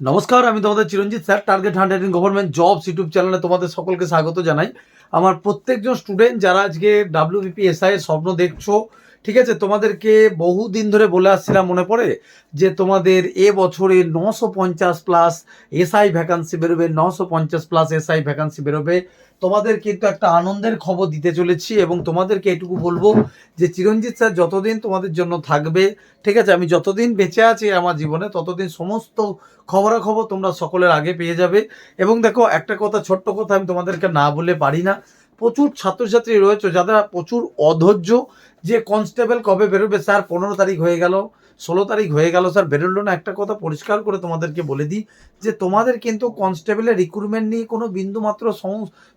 নমস্কার, আমি তোমাদের Chiranjit sir target hundred in government jobs YouTube চ্যানেলে তোমাদের সকলকে স্বাগত জানাই। আমার প্রত্যেকজন স্টুডেন্ট যারা আজকে ডাব্লিউবিপি এসআই এর স্বপ্ন দেখছ ঠিক আছে, তোমাদেরকে বহু দিন ধরে বলে আসছিলাম মনে পড়ে যে তোমাদের এ বছরে নশো পঞ্চাশ প্লাস এসআই ভ্যাকান্সি বেরোবে, নশো পঞ্চাশ প্লাস এসআই ভ্যাকান্সি বেরোবে। তোমাদের কিন্তু একটা আনন্দের খবর দিতে চলেছি এবং তোমাদেরকে এটুকু বলব যে চিরঞ্জিত স্যার যতদিন তোমাদের জন্য থাকবে, ঠিক আছে, আমি যতদিন বেঁচে আছি আমার জীবনে, ততদিন সমস্ত খবরাখবর তোমরা সকলের আগে পেয়ে যাবে। এবং দেখো, একটা কথা, ছোট্ট কথা আমি তোমাদেরকে না বলে পারি না। প্রচুর ছাত্রছাত্রী রয়েছে যারা প্রচুর অধৈর্য। যে কনস্টেবল কবে বেরোবে স্যার? পনেরো তারিখ হয়ে গেল, ষোলো তারিখ হয়ে গেল স্যার, বেরোলো না। একটা কথা পরিষ্কার করে তোমাদেরকে বলে দিই যে, তোমাদের কিন্তু কনস্টেবলের রিক্রুটমেন্ট নিয়ে কোনো বিন্দুমাত্র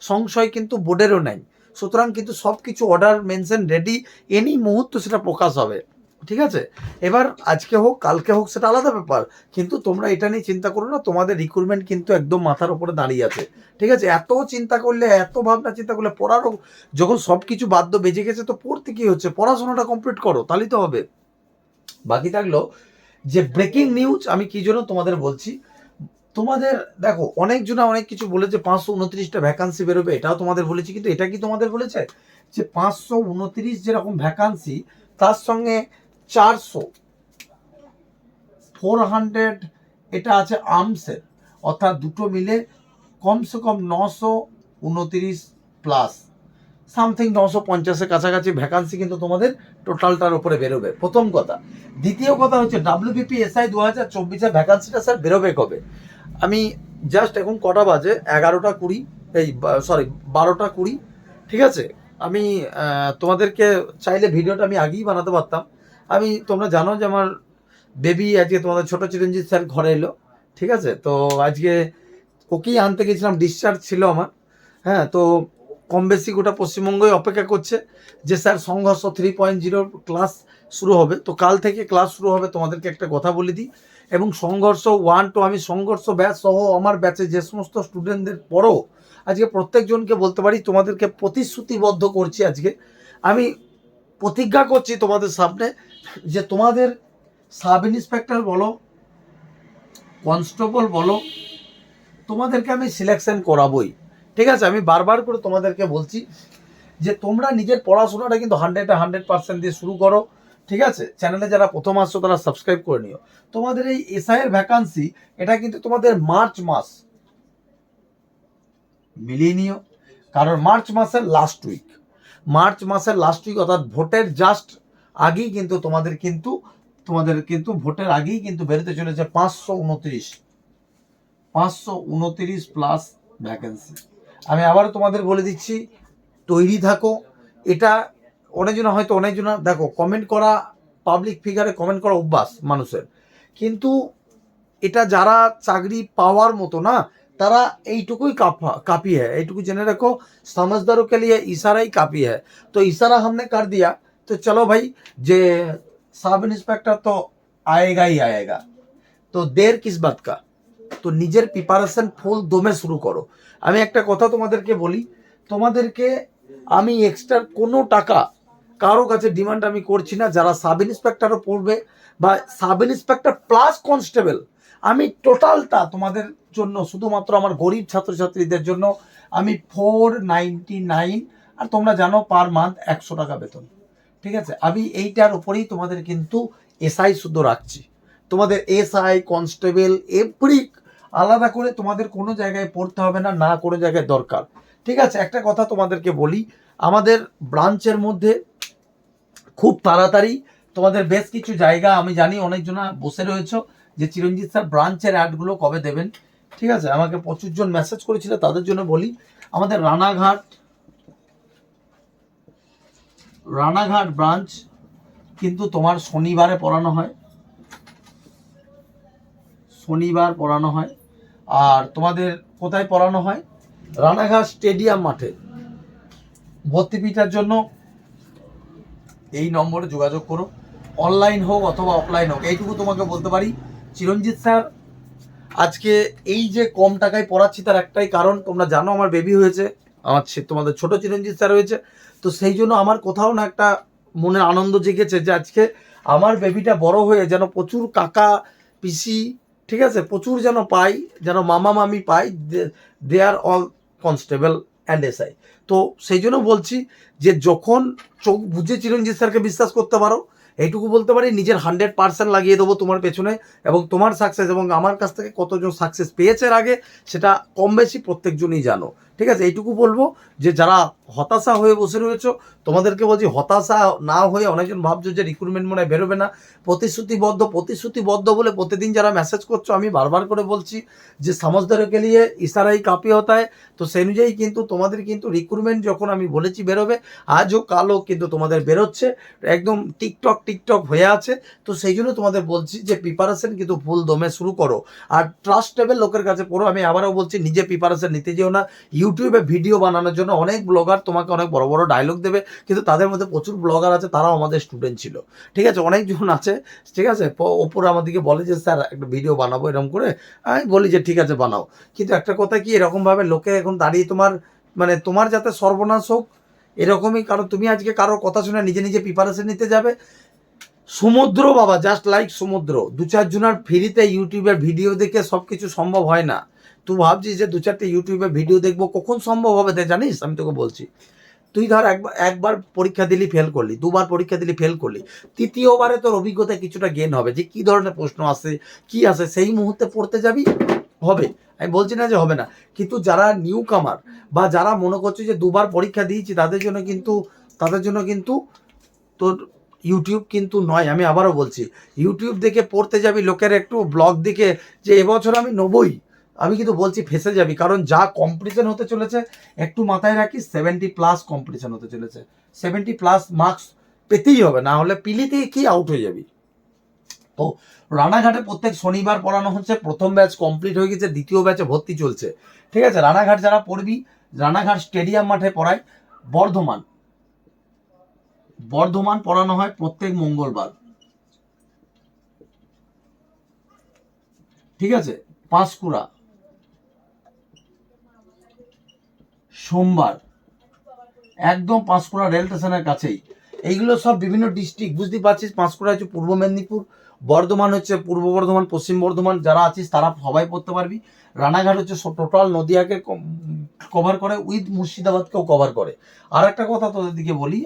সংশয় কিন্তু বোর্ডেরও নাই। সুতরাং কিন্তু সব কিছু অর্ডার মেনশন রেডি এনি মুহূর্ত সেটা প্রকাশ হবে। ঠিক আছে? এবার আজকে হোক, কালকে হোক, সেটা আলাদা ব্যাপার। কিন্তু তোমরা এটা নিয়ে চিন্তা করো না, তোমাদের রিক্রুটমেন্ট কিন্তু একদম মাথার উপরে দাঁড়িয়ে আছে। ঠিক আছে? এত চিন্তা করলে, এত ভাবনা চিন্তা করলে পড়ারও যখন সব কিছু বাদ্য বেজে গেছে, তো পড়তে কি হচ্ছে? পড়াশোনাটা কমপ্লিট করো তাহলেই তো হবে। বাকি থাকল যে ব্রেকিং নিউজ আমি কি জন্য তোমাদের বলছি? তোমাদের, দেখো, অনেকজনা অনেক কিছু বলেছে, পাঁচশো উনত্রিশটা ভ্যাকান্সি বেরোবে, এটাও তোমাদের বলেছি, কিন্তু এটা কি তোমাদের বলেছে? যে পাঁচশো উনত্রিশ যেরকম ভ্যাকান্সি তার সঙ্গে চারশো। ফোর হান্ড্রেড এটা আছে আর্মসের অর্থাৎ দুটো মিলে কমসে কম নশো উনত্রিশ প্লাস সামথিং নশো পঞ্চাশের কাছাকাছি ভ্যাকান্সি কিন্তু তোমাদের টোটালটার উপরে বেরোবে। প্রথম কথা। দ্বিতীয় কথা হচ্ছে ডাব্লিউবিপি এসআই দু হাজার চব্বিশের ভ্যাকান্সিটা স্যার বেরোবে কবে? আমি জাস্ট এখন কটা বাজে? এগারোটা কুড়ি, এই সরি বারোটা কুড়ি। ঠিক আছে? আমি তোমাদেরকে চাইলে ভিডিওটা আমি আগেই বানাতে পারতাম। আমি, তোমরা জানো যে আমার বেবি আজকে তোমাদের ছোট চিরঞ্জিত স্যার ঘরে এলো, ঠিক আছে? তো আজকে ওকেই আনতে গেছিলাম ডিসচার্জ ছিল আমার। হ্যাঁ তো কম বেশি গোটা পশ্চিমবঙ্গই অপেক্ষা করছে যে স্যার সংঘর্ষ থ্রি পয়েন্ট জিরোর ক্লাস শুরু হবে। তো কাল থেকে ক্লাস শুরু হবে, তোমাদেরকে একটা কথা বলে দিই। এবং সংঘর্ষ ওয়ান টু আমি সংঘর্ষ ব্যাচ সহ আমার ব্যাচে যে সমস্ত স্টুডেন্টদের পড়ো, আজকে প্রত্যেকজনকে বলতে পারি, তোমাদেরকে প্রতিশ্রুতিবদ্ধ করছি আজকে। আমি প্রতিজ্ঞা করছি তোমাদের সামনে যে তোমাদের সাব ইন্সপেক্টর বলো, কনস্টেবল বলো, তোমাদেরকে আমি সিলেকশন করাবই। ঠিক আছে, আমি বারবার করে তোমাদেরকে বলছি যে তোমরা নিজের পড়াশোনাটা কিন্তু হান্ড্রেডে হান্ড্রেড পার্সেন্ট দিয়ে শুরু করো। ঠিক আছে চ্যানেলে যারা প্রথম আসছো তারা সাবস্ক্রাইব করে নিও। তোমাদের এই এসআই এর ভ্যাকান্সি এটা কিন্তু তোমাদের মার্চ মাস। মিলিয়ে নিও, কারণ মার্চ মাসের লাস্ট উইক মার্চ মাসের লাস্ট উইক অর্থাৎ ভোটের জাস্ট আগেই কিন্তু তোমাদের কিন্তু তোমাদের কিন্তু ভোটের আগেই কিন্তু বেরোতে চলেছে পাঁচশো উনত্রিশ পাঁচশো উনত্রিশ প্লাস ভ্যাকেন্সি আমি আবারও তোমাদের বলে দিচ্ছি তৈরি থাকো এটা অনেকজন হয়তো অনেকজন দেখো কমেন্ট করা পাবলিক ফিগারে কমেন্ট করা অভ্যাস মানুষের কিন্তু এটা যারা চাকরি পাওয়ার মতো না তারা এইটুকুই কাপা काफी है এইটুকু জেনে रखो समझदारों के लिए इशारा ही काफी है तो इशारा हमने कर दिया तो चलो भाई जे सब इंस्पेक्टर तो आएगा ही आएगा তো দের কিস বাত কা তো নিজের প্রিপারেশন ফুল দমে শুরু করো আমি একটা কথা তোমাদেরকে বলি তোমাদেরকে আমি এক্সট্রা কোনো টাকা কারো কাছে ডিমান্ড আমি করছি না যারা সাব ইন্সপেক্টরও পড়বে বা সাব ইন্সপেক্টর প্লাস কনস্টেবল আমি টোটালটা তোমাদের জন্য শুধুমাত্র আমার গরিব ছাত্রছাত্রীদের জন্য আমি ফোর নাইনটি নাইন আর তোমরা জানো পার মান্থ একশো টাকা বেতন ঠিক আছে? আমি এইটার উপরেই তোমাদের কিন্তু এসআই শুদ্ধ রাখছি। তোমাদের এসআই কনস্টেবল এভরি আলাদা করে তোমাদের কোনো জায়গায় পড়তে হবে না না কোনো জায়গায় দরকার। ঠিক আছে? একটা কথা তোমাদেরকে বলি, আমাদের ব্রাঞ্চের মধ্যে খুব তাড়াতাড়ি তোমাদের বেশ কিছু জায়গা, আমি জানি অনেকজনা বসে রয়েছে যে চিরঞ্জিত স্যার ব্রাঞ্চের অ্যাডগুলো কবে দেবেন? ঠিক আছে? আমাকে প্রচুরজন মেসেজ করেছিল, তাদের জন্য বলি, আমাদের রানাঘাট রানাঘাট ব্রাঞ্চ, কিন্তু তোমার শনিবারে পড়ানো হয়। শনিবার পড়ানো হয়। আর তোমাদের কোথায় পড়ানো হয়? রানাঘাট স্টেডিয়াম মাঠে। ভর্তি ফিটার জন্য এই নম্বরে যোগাযোগ করো। অনলাইন হোক অথবা অফলাইন হোক, এইটুকু তোমাকে বলতে পারি। চিরঞ্জিত স্যার, আজকে এই যে কম টাকায় পড়াচ্ছি তার একটাই কারণ, তোমরা জানো আমার বেবি হয়েছে। আমার তোমাদের ছোট চিরঞ্জিত স্যার হয়েছে। তো সেই জন্য আমার কোথাও না একটা মনে আনন্দ জেগেছে যে আজকে আমার বেবিটা বড় হয়ে যেন প্রচুর কাকা, পিসি, ঠিক আছে? প্রচুর যেন পাই, যেন মামা, মামি পাই, they are all constable and SI তো সেই জন্য বলছি যে যখন চোখ বুঝে চিরঞ্জিত স্যারকে বিশ্বাস করতে পারো এইটুকু বলতে পারি, নিজের হান্ড্রেড পার্সেন্ট লাগিয়ে দেবো তোমার পেছনে এবং তোমার সাকসেস এবং আমার কাছ থেকে কতজন সাকসেস পেয়েছে আগে, সেটা কম বেশি প্রত্যেকজনই জানো। ঠিক আছে? এইটুকু বলব যে যারা হতাশা হয়ে বসে রয়েছো, তোমাদেরকে বলছি হতাশা না হয়ে অনেকজন ভাবছ যে রিক্রুটমেন্ট মনে হয় বেরোবে না। প্রতিশ্রুতিবদ্ধ প্রতিশ্রুতিবদ্ধ বলে প্রতিদিন যারা মেসেজ করছ, আমি বারবার করে বলছি যে সমঝদারকে নিয়ে ইশারাই কাপি হতায়। তো সেই অনুযায়ী কিন্তু তোমাদের কিন্তু রিক্রুটমেন্ট যখন আমি বলেছি বেরোবে, আজও কালও কিন্তু তোমাদের বেরোচ্ছে। একদম টিকটক টিকটক হয়ে আছে, তো সেই জন্য তোমাদের বলছি যে প্রিপারেশন কিন্তু ফুল দমে শুরু করো। আর ট্রাস্টেবল লোকের কাছে পড়ো, আমি আবারও বলছি, নিজে প্রিপারেশন নিতে যেও না। ইউটিউবে ভিডিও বানানোর জন্য অনেক ব্লগার তোমাকে অনেক বড় বড় ডায়লগ দেবে, কিন্তু তাদের মধ্যে প্রচুর ব্লগার আছে, তারাও আমাদের স্টুডেন্ট ছিল। ঠিক আছে, অনেকজন আছে, ঠিক আছে? ওপরে আমাদেরকে বলে যে, স্যার, একটা ভিডিও বানাবো এরকম করে। আমি বলি যে, ঠিক আছে, বানাও। কিন্তু একটা কথা কি, এরকমভাবে লোকে এখন দাঁড়িয়ে তোমার মানে তোমার যাতে সর্বনাশ হোক, এরকমই কারণ তুমি আজকে কারোর কথা শুনে নিজে নিজে প্রিপারেশন নিতে যাবে। সমুদ্র বাবা জাস্ট লাইক সমুদ্র। দু চারজনের ফ্রিতে ইউটিউবের ভিডিও দেখে সব কিছু সম্ভব হয় না। তুই ভাবছিস যে দু চারটে ইউটিউবে ভিডিও দেখব, কখন সম্ভব হবে তা জানিস? আমি তোকে বলছি। তুই ধর একবার একবার পরীক্ষা দিলি ফেল করলি, দুবার পরীক্ষা দিলি ফেল করলি। তৃতীয়বারে তোর অভিজ্ঞতা কিছুটা গেন হবে। যে কি ধরনের প্রশ্ন আসে, কি আসে, সেই মুহূর্তে পড়তে যাবি? হবে। আমি বলছি না যে হবে না। কিন্তু যারা নিউ কামার বা যারা মনে করছে যে দুবার পরীক্ষা দিয়েছি, তাদের জন্য কিন্তু, তাদের জন্য কিন্তু তোর ইউটিউব কিন্তু নয়, আমি আবারও বলছি। ইউটিউব দেখে পড়তে যাবি, লোকের একটু ব্লগ দেখে যে এবছর আমি নেবই। আমি কিন্তু বলছি ফেসে যাবি, কারণ যা কম্পিটিশন হতে চলেছে, একটু মাথায় রাখিস সেভেন্টি প্লাস কম্পিটিশন হতে চলেছে। সেভেন্টি প্লাস মার্কস পেতেই হবে, না হলে পিলিতেই কি আউট হয়ে যাবি? তো রানাঘাটে প্রত্যেক শনিবার পড়ানো হচ্ছে, প্রথম ব্যাচ কমপ্লিট হয়ে গেছে, দ্বিতীয় ব্যাচে ভর্তি চলছে। ঠিক আছে, রানাঘাট যারা পড়বি, রানাঘাট স্টেডিয়াম মাঠে পড়ায়, বর্ধমান। বর্ধমান পড়ানো হয় প্রত্যেক মঙ্গলবার। ঠিক আছে? পাঁশকুড়া। সোমবার। একদম পাঁশকুড়া রেল স্টেশনের কাছেই। এইগুলো সব বিভিন্ন ডিস্ট্রিক্ট বুঝতে পারছিস? পাঁশকুড়া হচ্ছে পূর্ব মেদিনীপুর, বর্ধমান হচ্ছে পূর্ব বর্ধমান, পশ্চিম বর্ধমান, যারা আছিস তারা সবাই পড়তে পারবি। রানাঘাট হচ্ছে টোটাল নদিয়াকে কভার করে, উইথ মুর্শিদাবাদকেও কভার করে। আর একটা কথা তোদের দিকে বলি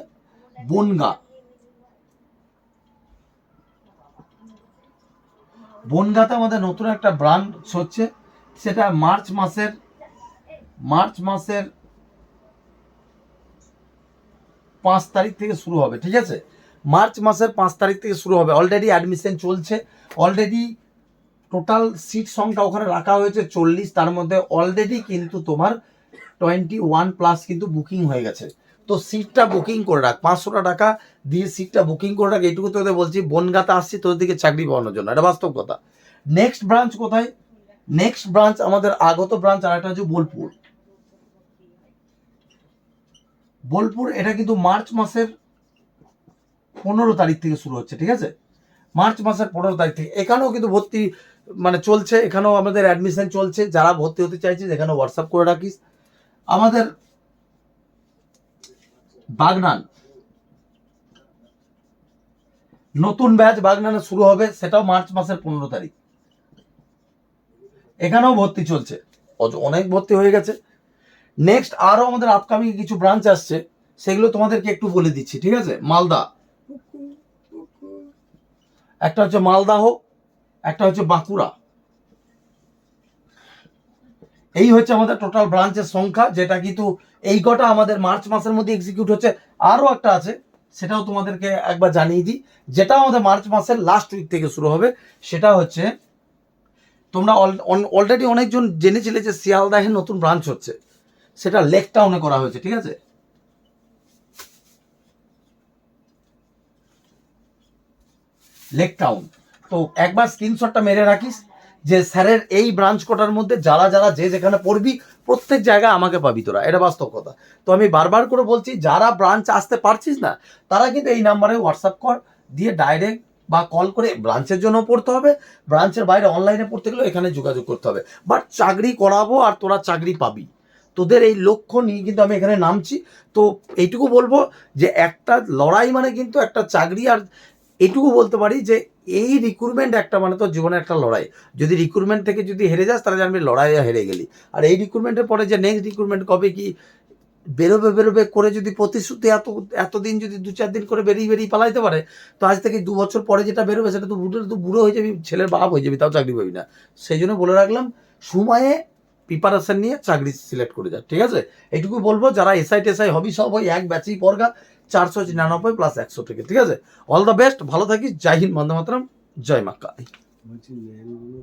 বনগা। বনগাতে আমাদের নতুন একটা ব্রাঞ্চ হচ্ছে, সেটা মার্চ মাসের মার্চ মাসের পাঁচ তারিখ থেকে শুরু হবে, ঠিক আছে? মার্চ মাসের পাঁচ তারিখ থেকে শুরু হবে অলরেডি অ্যাডমিশন চলছে অলরেডি টোটাল সিট সংখ্যা ওখানে রাখা হয়েছে চল্লিশ, তার মধ্যে অলরেডি কিন্তু তোমার টোয়েন্টি ওয়ান প্লাস কিন্তু বুকিং হয়ে গেছে। তো সিটটা বুকিং করে রাখ। পাঁচশোটা টাকা দিয়ে সিটটা বুকিং করে রাখ। এইটুকু তোদের বলছি, বনগাতে আসছি, তোদের দিকে চাকরি পাওয়ানোর জন্য। এটা বাস্তব কথা। নেক্সট ব্রাঞ্চ কোথায়? নেক্সট ব্রাঞ্চ আমাদের আগত ব্রাঞ্চ আর একটা হচ্ছে বোলপুর। বোলপুর, এটা কিন্তু মার্চ মাসের পনেরো তারিখ থেকে শুরু হচ্ছে, ঠিক আছে? মার্চ মাসের পনেরো তারিখ থেকে। এখানেও কিন্তু ভর্তি মানে চলছে, এখানেও আমাদের অ্যাডমিশন চলছে। যারা ভর্তি হতে চাইছিস এখানে হোয়াটসঅ্যাপ করে রাখিস। আমাদের বাগনান। নতুন ব্যাচ বাগনানে শুরু হবে, সেটাও মার্চ মাসের পনেরো তারিখ। এখানেও ভর্তি চলছে। অনেক ভর্তি হয়ে গেছে। নেক্সট আরও আমাদের আপকামিং কিছু ব্রাঞ্চ আসছে, সেগুলো তোমাদেরকে একটু বলে দিচ্ছি, ঠিক আছে? মালদা। একটা হচ্ছে মালদাহ একটা হচ্ছে বাঁকুড়া। এই হচ্ছে আমাদের টোটাল ব্রাঞ্চের সংখ্যা, যেটা কিন্তু এই কটা আমাদের মার্চ মাসের মধ্যে এক্সিকিউট হচ্ছে। আরও একটা আছে, সেটাও তোমাদেরকে একবার জানিয়ে দিই। যেটা আমাদের মার্চ মাসের লাস্ট উইক থেকে শুরু হবে, সেটা হচ্ছে তোমরা অলরেডি অনেকজন জেনেছিলে যে শিয়ালদাহে নতুন ব্রাঞ্চ হচ্ছে। সেটা লেক টাউনে করা হয়েছে, ঠিক আছে? লেক টাউন তো একবার স্ক্রিনশটটা মেরে রাখিস। যে স্যারের এই ব্রাঞ্চ কোটার মধ্যে যারা যারা যে যেখানে পড়বি, প্রত্যেক জায়গায় আমাকে পাবি তোরা। এটা বাস্তব কথা। তো আমি বারবার করে বলছি, যারা ব্রাঞ্চ আসতে পারছিস না, তারা কিন্তু এই নাম্বারে হোয়াটসঅ্যাপ কর, দিয়ে ডাইরেক্ট বা কল করে ব্রাঞ্চের জন্য পড়তে হবে। ব্রাঞ্চের বাইরে অনলাইনে পড়তে গেলেও এখানে যোগাযোগ করতে হবে। বাট চাকরি করাবো আর তোরা চাকরি পাবি। তোদের এই লক্ষ্য নিয়ে কিন্তু আমি এখানে নামছি। তো এইটুকু বলব যে একটা লড়াই মানে কিন্তু একটা চাকরি, আর এটুকু বলতে পারি যে এই রিক্রুটমেন্ট একটা মানে তো জীবনে একটা লড়াই। যদি রিক্রুটমেন্ট থেকে যদি হেরে যাস, তাহলে জানবি লড়াইয়ে হেরে গেলি। আর এই রিক্রুটমেন্টের পরে যে নেক্সট রিক্রুটমেন্ট কবে কি বেরোবে বেরোবে করে যদি প্রতিশ্রুতি এত, এতদিন যদি দু চার দিন করে বেরিয়ে বেরিয়ে পালাইতে পারে, তো আজ থেকে দু বছর পরে যেটা বেরোবে, সেটা তো বুড়ো তো বুড়ো হয়ে যাবি, ছেলের বাপ হয়ে যাবি, তাও চাকরি পাবি না। সেই জন্য বলে রাখলাম, সময়ে প্রিপারেশন নিয়ে চাকরি সিলেক্ট করে যা, ঠিক আছে? এইটুকু বলব, যারা এসআই টেসআই হবি সব ওই এক ব্যাচেই পড়গা চারশো নিরানব্বই প্লাস একশো থেকে ঠিক আছে? অল দ্য বেস্ট ভালো থাকিস, জয় হিন্দ, বন্দে মাতরম, জয় মা কালী। বলছি ম্যানগুলো